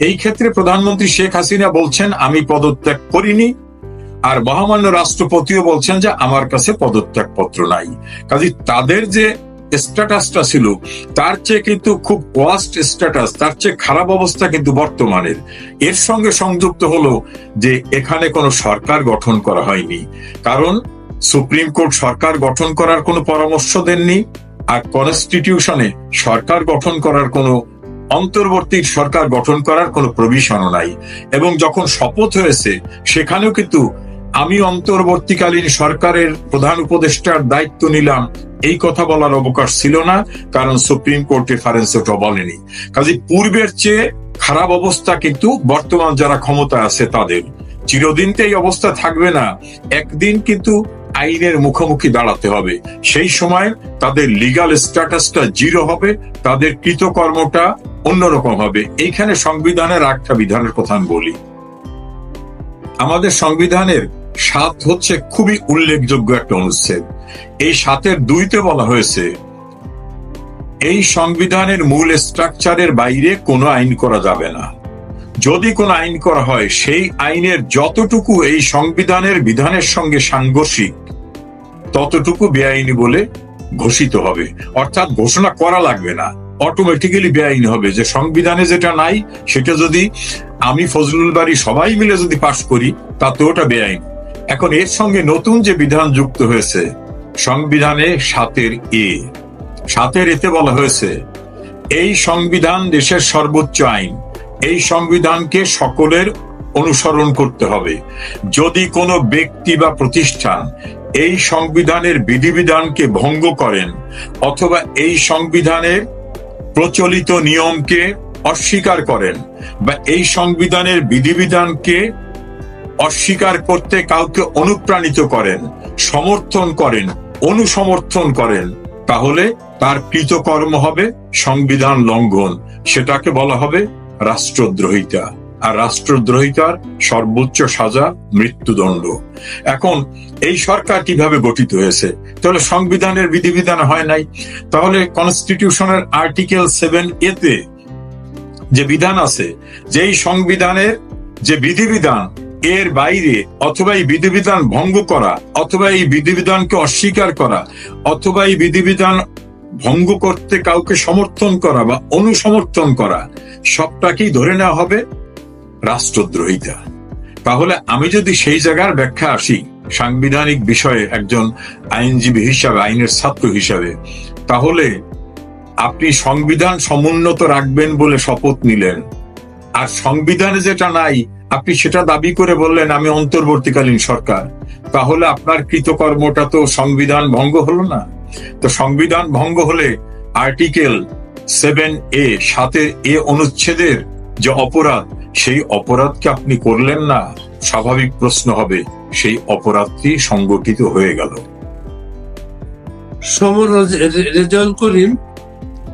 এই ক্ষেত্রে প্রধানমন্ত্রী শেখ হাসিনা বলছেন, আমি পদত্যাগ করিনি। আর মহামান্য রাষ্ট্রপতিও বলছেন যে, আমার কাছে পদত্যাগ পত্র নাই। কাজে তাদের যে স্ট্যাটাসটা ছিল, তার চেয়ে কিন্তু খুব ওয়াস্ট স্ট্যাটাস, তার চেয়ে খারাপ অবস্থা কিন্তু বর্তমানের। এর সঙ্গে সংযুক্ত হলো যে, এখানে কোনো সরকার গঠন করা হয়নি। কারণ সুপ্রিম কোর্ট সরকার গঠন করার কোনো পরামর্শ দেননি, আর কনস্টিটিউশনে সরকার গঠন করার কোনো অন্তর্বর্তী সরকার গঠন করার কোনো প্রভিশনও নাই। এবং যখন শপথ হয়েছে, সেখানেও কিন্তু আমি অন্তর্বর্তীকালীন সরকারের প্রধান উপদেষ্টার দায়িত্ব নিলাম, এই কথা বলার অবকাশ ছিল না, কারণ সুপ্রিম কোর্ট রেফারেন্স ওটা বলেনি। কাজে পূর্বের চেয়ে খারাপ অবস্থা কিন্তু বর্তমান যারা ক্ষমতা আছে তাদের। চিরদিন তো এই অবস্থা থাকবে না, একদিন কিন্তু আইনের মুখোমুখি দাঁড়াতে হবে। সেই সময় তাদের লিগাল স্ট্যাটাসটা জিরো হবে, তাদের কৃতকর্মটা অন্যরকম হবে। এইখানে সংবিধানের একটা বিধানের কথা আমি বলি। আমাদের সংবিধানের সাত হচ্ছে খুবই উল্লেখযোগ্য একটা অনুচ্ছেদ। এই সাতের দুইতে বলা হয়েছে, এই সংবিধানের মূল স্ট্রাকচারের বাইরে কোনো আইন করা যাবে না। যদি কোনো আইন করা হয়, সেই আইনের যতটুকু এই সংবিধানের বিধানের সঙ্গে সাংঘর্ষিক, ততটুকু বেআইনি বলে ঘোষিত হবে। অর্থাৎ ঘোষণা করা লাগবে না। অটোমেটিক্যালি বেআইন হবে। যে সংবিধানে যেটা নাই, সেটা যদি আমি ফজলুল বাড়ি সবাই মিলে যদি পাশ করি, তাতে ওটা বেআইন। এখন এর সঙ্গে নতুন যে বিধান যুক্ত হয়েছে, সংবিধানে সাতের এ। সাতের এতে বলা হয়েছে, এই সংবিধান দেশের সর্বোচ্চ আইন। এই সংবিধানকে সকলের অনুসরণ করতে হবে। যদি কোনো ব্যক্তি বা প্রতিষ্ঠান এই সংবিধানের বিধিবিধানকে ভঙ্গ করেন, অথবা এই সংবিধানের প্রচলিত নিয়মকে অস্বীকার করেন বা এই সংবিধানের বিধিবিধানকে অস্বীকার করতে কাউকে অনুপ্রাণিত করেন, সমর্থন করেন, অনুসমর্থন করেন, তাহলে তার কৃতকর্ম হবে সংবিধান লঙ্ঘন। সেটাকে বলা হবে রাষ্ট্রদ্রোহিতা। আর রাষ্ট্রদ্রোহিতার সর্বোচ্চ সাজা মৃত্যুদণ্ড। এখন এই সরকার কীভাবে গঠিত হয়েছে? তাহলে সংবিধানের বিধিবিধান হয় নাই। তাহলে কনস্টিটিউশনের আর্টিকেল সেভেন এতে যে বিধান আছে, যেই সংবিধানের যে বিধিবিধান, এর বাইরে অথবা এই বিধিবিধান ভঙ্গ করা, অথবা এই বিধিবিধানকে অস্বীকার করা, অথবা এই বিধিবিধান ভঙ্গ করতে কাউকে সমর্থন করা বা অনুসমর্থন করা, সবটাকেই ধরে নেওয়া হবে রাষ্ট্রদ্রোহিতা। তাহলে আমি যদি সেই জায়গার ব্যাখ্যা আসি, সাংবিধানিক বিষয়ে একজন আইনজীবী হিসাবে, আইনের ছাত্র হিসাবে, তাহলে আপনি সংবিধান সমুন্নত রাখবেন বলে শপথ নিলেন। আর সংবিধানে যেটা নাই, আপনি সেটা দাবি করে বললেন, আমি অন্তর্বর্তীকালীন সরকার। তাহলে আপনার কৃতকর্মটা তো সংবিধান ভঙ্গ হলো না। তো সংবিধান ভঙ্গ হলে আর্টিকেল সেভেন এ সাতের এ অনুচ্ছেদের যে অপরাধ সেই অপরাধকে আপনি করলেন না, স্বাভাবিক প্রশ্ন হবে, সেই অপরাধটি সংগঠিত হয়ে গেল। সমর রেজাউল করিম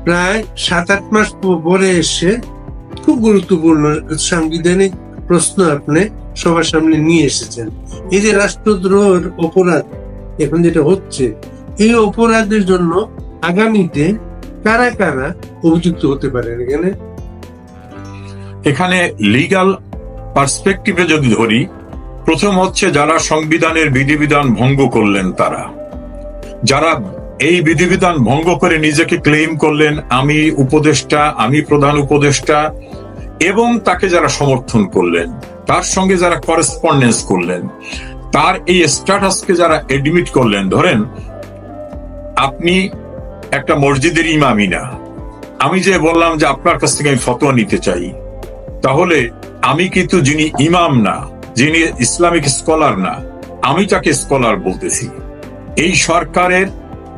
প্রায় সাত আট মাস পরে এসে খুব গুরুত্বপূর্ণ সাংবিধানিক প্রশ্ন আপনি সবার সামনে নিয়ে এসেছেন। এই যে রাষ্ট্রদ্রোহের অপরাধ এখন যেটা হচ্ছে, এই অপরাধের জন্য আগামীতে কারা কারা অভিযুক্ত হতে পারেন এখানে? এখানে লিগাল পার্সপেক্টিভে যদি ধরি, প্রথম হচ্ছে যারা সংবিধানের বিধিবিধান ভঙ্গ করলেন তারা। যারা এই বিধিবিধান ভঙ্গ করে নিজেকে ক্লেম করলেন, আমি উপদেষ্টা, আমি প্রধান উপদেষ্টা, এবং তাকে যারা সমর্থন করলেন, তার সঙ্গে যারা করেসপন্ডেন্স করলেন, তার এই স্ট্যাটাসকে যারা এডমিট করলেন, ধরেন, আপনি একটা মসজিদের ইমামি না। আমি যে বললাম যে আপনার কাছ থেকে আমি ফতোয়া নিতে চাই তাহলে আমি কিন্তু যিনি ইমাম না, যিনি ইসলামিক স্কলার না, আমি তাকে স্কলার বলতেছি। এই সরকারের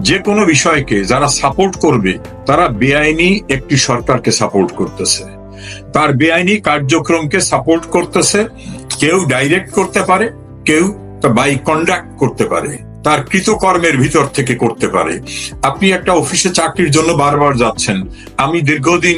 যে কোনো বিষয়কে যারা সাপোর্ট করবে, তারা বেআইনি একটি সরকারকে সাপোর্ট করতেছে। তার বেআইনি কার্যক্রমকে সাপোর্ট করতেছে, কেউ ডাইরেক্ট করতে পারে, কেউ বাই কন্ডাক্ট করতে পারে। তার কৃতকর্মের ভিতর থেকে করতে পারে। আপনি একটা অফিসে চাকরির জন্য বারবার যাচ্ছেন। আমি দীর্ঘদিন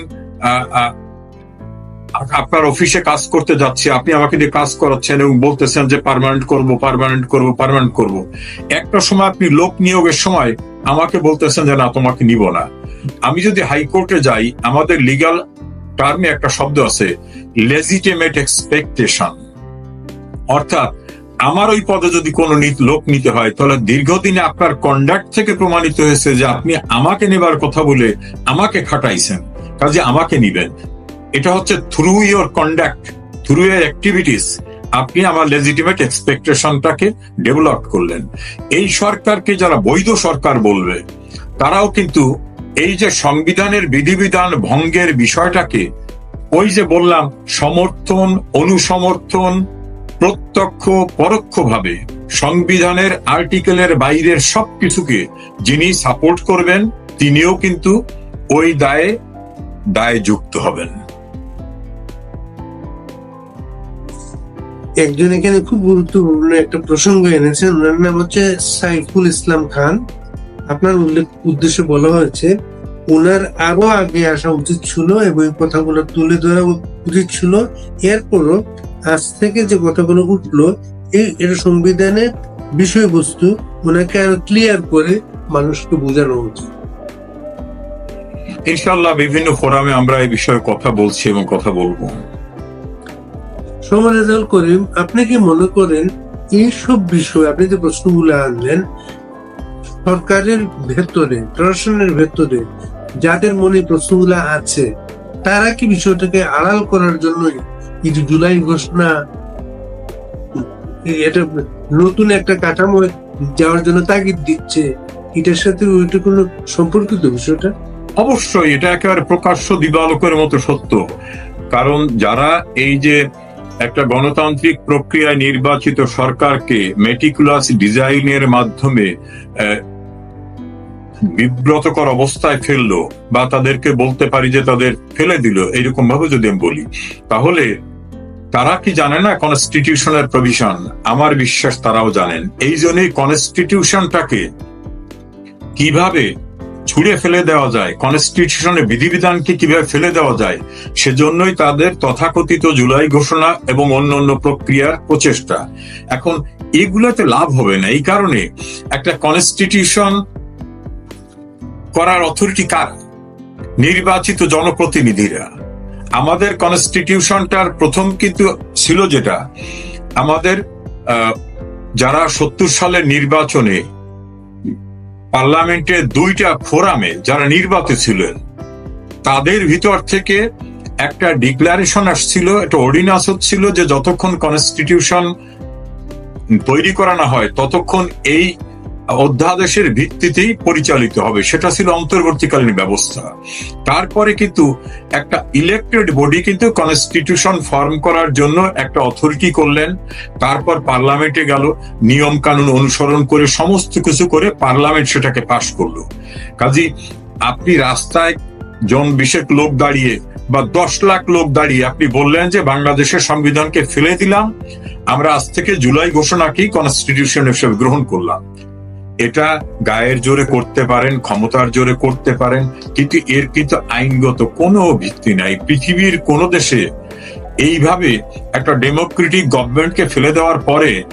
আপনার অফিসে কাজ করতে যাচ্ছি, আপনি আমাকে দিয়ে কাজ করাচ্ছেন এবং বলতেছেন যে পার্মানেন্ট করব পার্মানেন্ট করব পার্মানেন্ট করব। একটা সময় আপনি লোক নিয়োগের সময় আমাকে বলতেছেন যে, না, তোমাকে নিব না। আমি যদি হাইকোর্টে যাই, আমাদের লিগাল টার্মে একটা শব্দ আছে লেজিটিমেট এক্সপেকটেশন অর্থাৎ, আমার ওই পদে যদি কোনো লোক নিতে হয়, তাহলে দীর্ঘদিনে আপনার কন্ডাক্ট থেকে প্রমাণিত হয়েছে যে, আপনি আমাকে নেবার কথা বলে আমাকে খাটাইছেন। কাজে আমাকে নিবেন। এটা হচ্ছে through your conduct through your activities আপনি আমার লেজিটিমেট এক্সপেকটেশনটাকে ডেভেলপ করলেন। এই সরকারকে যারা বৈধ সরকার বলবে, তারাও কিন্তু এই যে সংবিধানের বিধিবিধান ভঙ্গের বিষয়টাকে, ওই যে বললাম, সমর্থন, অনুসমর্থন, প্রত্যক্ষ, পরোক্ষভাবে সংবিধানের আর্টিকেলের বাইরের সবকিছুকে যিনি সাপোর্ট করবেন, তিনিও কিন্তু ওই দায়ে দায়ে যুক্ত হবেন। একজন এখানে খুব গুরুত্বপূর্ণ একটা প্রসঙ্গ এনেছেন। ওনার নাম হচ্ছে সাইফুল ইসলাম খান। আপনার উল্লেখ, উদ্দেশ্যে বলা হয়েছে, ওনার আরও আগে আসা উচিত ছিল এবং কথাগুলো তুলে ধরা উচিত ছিল। এরপরও আজ থেকে যে কথাগুলো উঠল, এই এর সংবিধানের বিষয়বস্তু ওনাকে আরও ক্লিয়ার করে মানুষকে বোঝানো উচিত। ইনশাল্লাহ বিভিন্ন ফোরামে আমরা এই বিষয়ে কথা বলছি এবং কথা বলব। সমারেজাল করিম, আপনি কি মনে করেন এইসব বিষয় আপনি যে প্রশ্নগুলো আনলেন, সরকারের ভেতরে, প্রশাসনের ভেতরে যাদের মনে প্রশ্নগুলো আছে, তারা কি বিষয়টাকে আড়াল করার জন্য জুলাই ঘোষণা, এটা নতুন একটা কাঠামো যাওয়ার জন্য তাগিদ দিচ্ছে, এটার সাথে ওইটা কোনো সম্পর্কিত বিষয়টা? অবশ্যই, এটা একেবারে প্রকাশ্য দিবালোকের মতো সত্য। কারণ যারা এই যে একটা গণতান্ত্রিক প্রক্রিয়ায় নির্বাচিত সরকারকে মেটিকুলাস ডিজাইনের মাধ্যমে বিব্রতকর অবস্থায় ফেলল বা তাদেরকে বলতে পারি যে তাদের ফেলে দিল এইরকম ভাবে যদি আমি বলি, তাহলে তারা কি জানে না কনস্টিটিউশনের প্রভিশন আমার বিশ্বাস তারাও জানেন। এই জন্যই কনস্টিটিউশনটাকে কীভাবে ছুঁড়ে ফেলে দেওয়া যায়। কনস্টিটিউশনের বিধিবিধানকে কীভাবে ফেলে দেওয়া যায়, সেজন্যই তাদের তথাকথিত জুলাই ঘোষণা এবং অন্য অন্য প্রক্রিয়ার প্রচেষ্টা। এখন এগুলোতে লাভ হবে না। এই কারণে একটা কনস্টিটিউশন করার অথরিটি কার? নির্বাচিত জনপ্রতিনিধিরা। আমাদের কনস্টিটিউশনটার প্রথম কিন্তু ছিল যেটা? আমাদের যারা সত্তর সালের নির্বাচনে পার্লামেন্টের দুইটা ফোরামে যারা নির্বাচিত ছিলেন, তাদের ভিতর থেকে একটা ডিক্লারেশন আসছিল, একটা অর্ডিনান্স হচ্ছিল যে যতক্ষণ কনস্টিটিউশন তৈরি করা না হয়, ততক্ষণ এই অধ্যাদেশের ভিত্তিতেই পরিচালিত হবে। সেটা ছিল অন্তর্বর্তীকালীন ব্যবস্থা। তারপরে কিন্তু একটা ইলেক্টেড বডি কিন্তু কনস্টিটিউশন ফর্ম করার জন্য একটা অথরিটি করলেন। তারপর পার্লামেন্টে গেল নিয়ম কানুন অনুসরণ করে, সমস্ত কিছু করে পার্লামেন্ট সেটাকে পাশ করল। কাজী, আপনি রাস্তায় জন বিশেক লোক দাঁড়িয়ে বা দশ লাখ লোক দাঁড়িয়ে আপনি বললেন যে বাংলাদেশের সংবিধানকে ফেলে দিলাম, আমরা আজ থেকে জুলাই ঘোষণাকেই কনস্টিটিউশন হিসেবে গ্রহণ করলাম। এটা গায়ের জোরে করতে পারেন, ক্ষমতার জোরে করতে পারেন, কিন্তু এর কিন্তু আইনগত কোনো ভিত্তি নাই। পৃথিবীর কোন দেশে এইভাবে একটা ডেমোক্রেটিক গভর্নমেন্টকে ফেলে দেওয়ার পরে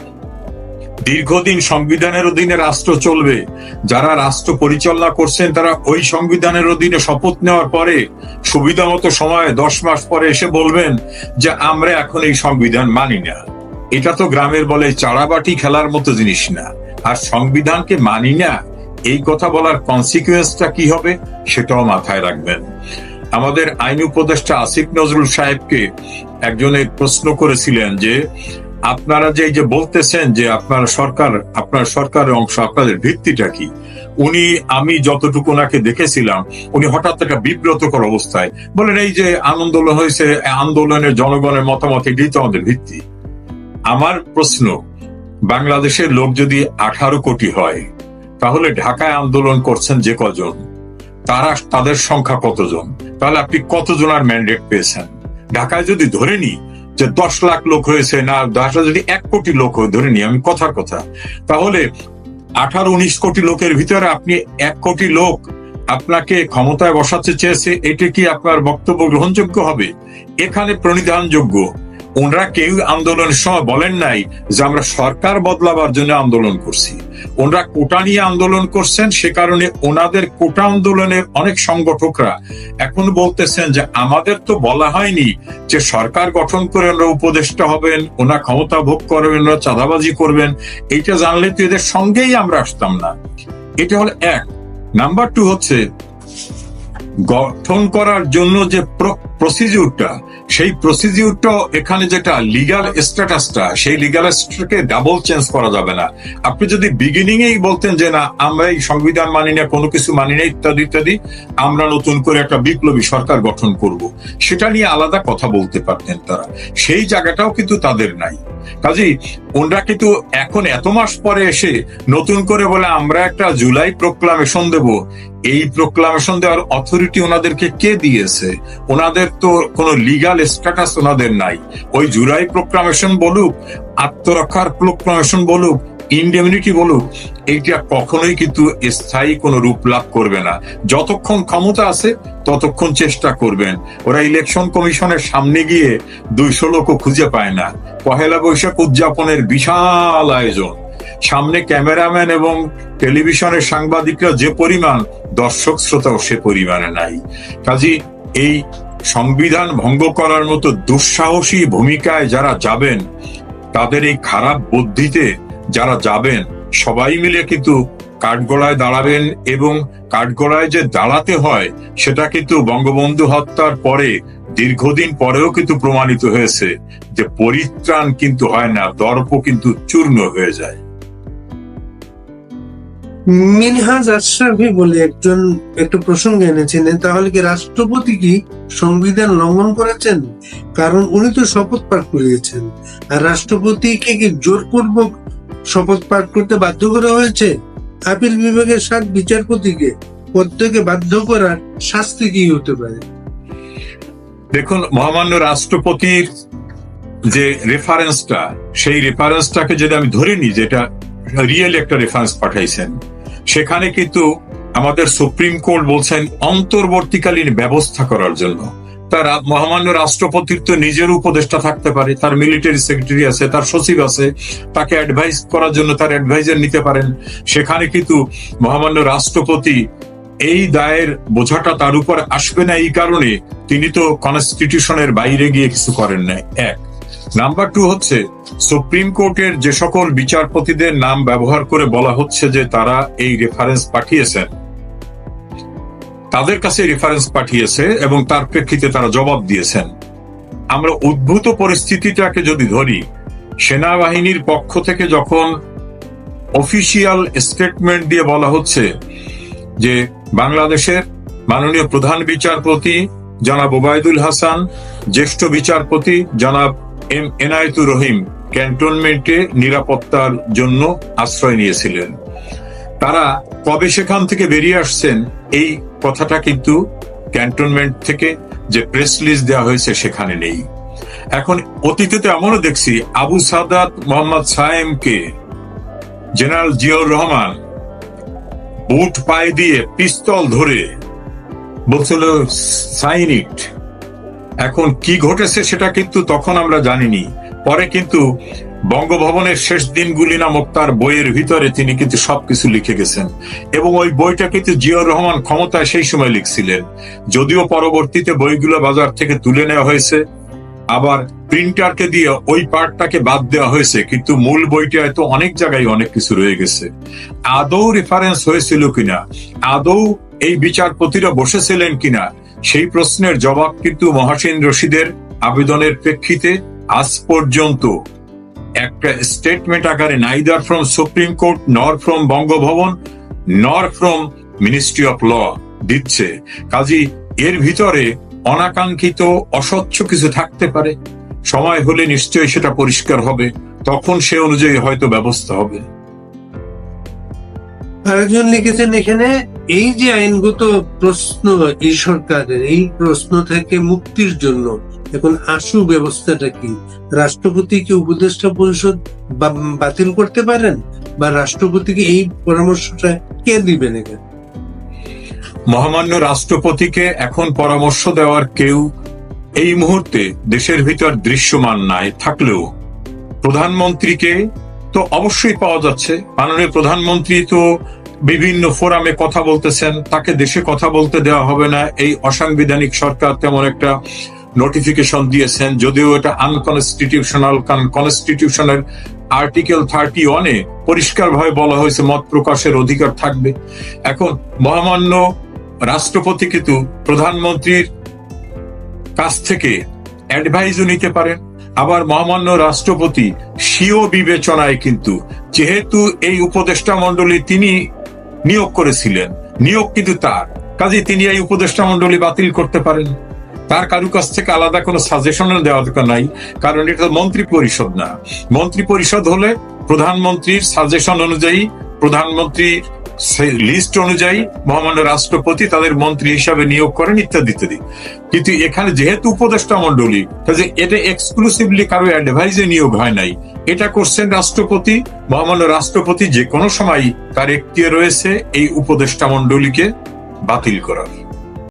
দীর্ঘদিন সংবিধানের অধীনে রাষ্ট্র চলবে, যারা রাষ্ট্র পরিচালনা করছেন তারা ওই সংবিধানের অধীনে শপথ নেওয়ার পরে সুবিধা মতো সময়ে, দশ মাস পরে এসে বলবেন যে আমরা এখন এই সংবিধান মানি না। এটা তো গ্রামের বলে চাড়াবাটি খেলার মতো জিনিস না। আর সংবিধানকে মানি না, এই কথা বলার কনসিকুয়েন্সটা কি হবে সেটাও মাথায় রাখবেন। আমাদের আইন উপদেষ্টা আসিফ নজরুল সাহেবকে একজনের প্রশ্ন করেছিলেন যে, আপনারা যে যে বলতেছেন যে আপনার সরকার, আপনার সরকারের অংশ, আপনাদের ভিত্তিটা কি? উনি, আমি যতটুকু ওনাকে দেখেছিলাম, উনি হঠাৎ একটা বিব্রতকর অবস্থায় বলেন, এই যে আন্দোলন হয়েছে, আন্দোলনের জনগণের মতামত, এটাই তো আমাদের ভিত্তি। আমার প্রশ্ন বাংলাদেশের লোক যদি আঠারো কোটি হয়, তাহলে ঢাকায় আন্দোলন করছেন যে কজন? তারা, তাদের সংখ্যা কতজন? তাহলে আপনি কতজনের ম্যান্ডেট পেয়েছেন? ঢাকায় যদি ধরে নিই যে দশ লাখ লোক হয়েছে, না, ঢাকা যদি এক কোটি লোক হয় ধরে নিই, আমি কথার কথা। তাহলে আঠারো, উনিশ কোটি লোকের ভিতরে আপনি এক কোটি লোক আপনাকে ক্ষমতায় বসাতে চেয়েছে, এটা কি আপনার বক্তব্য গ্রহণযোগ্য হবে? এখানে প্রণিধানযোগ্য। ওনারা কেউ আন্দোলনের সময় বলেন নাই যে আমরা সরকার বদলাবার জন্য আন্দোলন করছি। ওনারা কোটা নিয়ে আন্দোলন করছেন, সে কারণে ওনাদের কোটা আন্দোলনের অনেক সংগঠকরা এখন বলতেছেন যে আমাদের তো বলা হয়নি যে সরকার গঠন করে ওনারা উপদেষ্টা হবেন ওনা ক্ষমতা ভোগ করবেন, ওনারা চাঁদাবাজি করবেন। এইটা জানলে তো এদের সঙ্গেই আমরা আসতাম না। এটা হলো এক। নাম্বার টু হচ্ছে, গঠন করার জন্য যে প্রসিডিউরটা সেই প্রসিডিউরটা এখানে যেটা লিগাল স্ট্যাটাসটা সেই লিগাল স্ট্যাটাসকে ডাবল চেঞ্জ করা যাবে না। আপনি যদি বিগিনিং এই বলতেন যে না, আমরা এই সংবিধান মানি না, কোনো কিছু মানি না, ইত্যাদি ইত্যাদি, আমরা নতুন করে একটা বিপ্লবী সরকার গঠন করব। সেটা নিয়ে আলাদা কথা বলতে পারতেন তারা। সেই জায়গাটাও কিন্তু তাদের নাই। কাজেই ওনরা কিন্তু এখন এত মাস পরে এসে নতুন করে বলে, আমরা একটা জুলাই প্রোক্লামেশন দেব। এই প্রোক্লামেশন দেওয়ার অথরিটি ওনাদেরকে কে দিয়েছে? ওনাদের তো কোনো লিগাল স্ট্যাটাস ওনাদের নাই। ওই জুলাই প্রোক্লামেশন বলুক, আত্মরক্ষার প্রোক্লামেশন বলুক ইন্ডেমিনিটি বলুক, এইটা কখনোই কিন্তু স্থায়ী কোনো রূপ লাভ করবে না। যতক্ষণ ক্ষমতা আছে, ততক্ষণ চেষ্টা করবেন। ওরা ইলেকশন কমিশনের সামনে গিয়ে দুইশো লোকও খুঁজে পায় না। পহেলা বৈশাখ উদযাপনের বিশাল আয়োজন। সামনে ক্যামেরাম্যান এবং টেলিভিশনের সাংবাদিকরা যে পরিমাণ, দর্শক শ্রোতাও সে পরিমাণে নাই। কাজী, এই সংবিধান ভঙ্গ করার মতো দুঃসাহসী ভূমিকায় যারা যাবেন, তাদের এই খারাপ বুদ্ধিতে যারা যাবেন, সবাই মিলে কিন্তু কাঠগড়ায় দাঁড়াবেন এবং কাঠগড়ায় যে দাঁড়াতে হয়, সেটা কিন্তু বঙ্গবন্ধু হত্যার পরে, দীর্ঘদিন পরেও কিন্তু প্রমাণিত হয়েছে যে পরিত্রাণ কিন্তু হয় না, দর্প কিন্তু চূর্ণ হয়ে যায়। মিনহাজ আশরাফি বলে একজন, একটু প্রসঙ্গ এনেছিলেন, তাহলে কি রাষ্ট্রপতি কি সংবিধান লঙ্ঘন করেছেন? কারণ উনি তো শপথ পাঠ করিয়েছেন। আর রাষ্ট্রপতিকে কি জোরপূর্বক শপথ পাঠ করতে বাধ্য করা হয়েছে? আপিল বিভাগের সাত বিচারপতিকে প্রত্যেকে বাধ্য করার শাস্তি কি হতে পারে? দেখুন, মহামান্য রাষ্ট্রপতির যে রেফারেন্সটা সেই রেফারেন্সটাকে যদি আমি ধরে নিই, যেটা রিয়েল একটা রেফারেন্স পাঠাইছেন। সেখানে কিন্তু আমাদের সুপ্রিম কোর্ট বলছেন অন্তর্বর্তীকালীন ব্যবস্থা করার জন্য। তার মহামান্য রাষ্ট্রপতির তো নিজের উপদেষ্টা থাকতে পারে, তার মিলিটারি সেক্রেটারি আছে, তার সচিব আছে, তাকে অ্যাডভাইস করার জন্য তার অ্যাডভাইজার নিতে পারেন। সেখানে কিন্তু মহামান্য রাষ্ট্রপতি এই দায়ের বোঝাটা তার উপর আসবে না, এই কারণে তিনি তো কনস্টিটিউশনের বাইরে গিয়ে কিছু করেন না এক। নাম্বার টু হচ্ছে সুপ্রিম কোর্টের যে সকল বিচারপতিদের নাম ব্যবহার করে বলা হচ্ছে যে তারা এই রেফারেন্স পাঠিয়েছেন। তাদের কাছে রেফারেন্স পাঠিয়েছে এবং তার প্রেক্ষিতে তারা জবাব দিয়েছেন। আমরা উদ্ভূত পরিস্থিতিটাকে যদি ধরি, সেনাবাহিনীর পক্ষ থেকে যখন অফিসিয়াল স্টেটমেন্ট দিয়ে বলা হচ্ছে যে বাংলাদেশের মাননীয় প্রধান বিচারপতি জনাব ওবায়দুল হাসান, জ্যেষ্ঠ বিচারপতি জনাব এম এনায়েতুর রহিম ক্যান্টনমেন্টে নিরাপত্তার জন্য আশ্রয় নিয়েছিলেন। তারা কবে সেখান থেকে বেরিয়ে আসছেন, এই কথাটা কিন্তু ক্যান্টনমেন্ট থেকে যে প্রেস লিস্ট দেওয়া হয়েছে সেখানে নেই। এখন অতীতে তো এমনও দেখছি, আবু সাদাত মোহাম্মদ সায়েমকে জেনারেল জিয়াউর রহমান বুট পায়ে দিয়ে পিস্তল ধরে বলছিল, সাইন ইট। এখন কি ঘটেছে সেটা কিন্তু তখন আমরা জানিনি। পরে কিন্তু বঙ্গভবনের শেষ দিনগুলি নামক তার বইয়ের ভিতরে তিনি কিন্তু সবকিছু লিখে গেছেন। এবং ওই বইটা কিন্তু জিয়াউর রহমান ক্ষমতায় সেই সময় লিখছিলেন। যদিও পরবর্তীতে বইগুলো বাজার থেকে তুলে নেওয়া হয়েছে, আবার প্রিন্টারকে দিয়ে ওই পার্টটাকে বাদ দেওয়া হয়েছে, কিন্তু মূল বইটায় তো অনেক জায়গায় অনেক কিছু রয়ে গেছে। আদৌ রেফারেন্স হয়েছিল কিনা? আদৌ এই বিচারপতিরা বসেছিলেন কিনা? সেই প্রশ্নের জবাব কিন্তু মহাসেন রশিদের আবেদনের প্রেক্ষিতে আজ পর্যন্ত। একটা স্টেটমেন্ট আকারে neither from supreme court nor from Bangabhaban nor from ministry of law দিচ্ছে। কাজী এর ভিতরে অনাকাঙ্ক্ষিত অস্বচ্ছ কিছু থাকতে পারে। সময় হলে নিশ্চয়ই সেটা পরিষ্কার হবে। তখন সে অনুযায়ী হয়তো ব্যবস্থা হবে। আরেকজন লিখেছেন এখানে এই যে আইনগত প্রশ্ন এই সরকারের, এই প্রশ্ন থেকে মুক্তির জন্য এখন আশু ব্যবস্থাটা কি? রাষ্ট্রপতি কি উপদেষ্টা পরিষদ বাতিল করতে পারেন? বা রাষ্ট্রপতিকে এই পরামর্শটা কে দিবেন এখানে? মহামান্য রাষ্ট্রপতিকে এখন পরামর্শ দেওয়ার কেউ এই মুহূর্তে দেশের ভিতর দৃশ্যমান নাই থাকলেও প্রধানমন্ত্রীকে তো অবশ্যই পাওয়া যাচ্ছে। মাননীয় প্রধানমন্ত্রী তো বিভিন্ন ফোরামে কথা বলতেছেন, তাকে দেশে কথা বলতে দেওয়া হবে না। এই অসাংবিধানিক সরকার তেমন একটা নোটিফিকেশন দিয়েছেন, যদিও এটা আনকনস্টিটিউশনাল কারণ কনস্টিটিউশনের আর্টিকেল থার্টি ওয়ানে পরিষ্কারভাবে বলা হয়েছে মত প্রকাশের অধিকার থাকবে। এখন মহামান্য রাষ্ট্রপতি কিন্তু প্রধানমন্ত্রীর কাছ থেকে অ্যাডভাইজও নিতে পারেন। আবার মহামান্য রাষ্ট্রপতি স্বীয় বিবেচনায় কিন্তু, যেহেতু এই উপদেষ্টা মন্ডলী তিনি নিয়োগ করেছিলেন। নিয়োগ কিন্তু তার। কাজে তিনি এই উপদেষ্টা মন্ডলী বাতিল করতে পারেন। তার কারু কাছ থেকে আলাদা কোনো সাজেশন দেওয়া দরকার নাই, কারণ এটা মন্ত্রী পরিষদ না। মন্ত্রী পরিষদ হলে প্রধানমন্ত্রীর সাজেশন অনুযায়ী প্রধানমন্ত্রী লিস্ট অনুযায়ী মহামান্য রাষ্ট্রপতি তাদের মন্ত্রী হিসাবে নিয়োগ করেন ইত্যাদি ইত্যাদি। কিন্তু এখানে যেহেতু উপদেষ্টা মন্ডলী কাজে এটা এক্সক্লুসিভলি কারও অ্যাডভাইজে নিয়োগ হয় নাই। এটা করছেন রাষ্ট্রপতি, মহামান্য রাষ্ট্রপতি যে কোনো সময় তার একটি রয়েছে, এই উপদেষ্টা মন্ডলীকে বাতিল করার।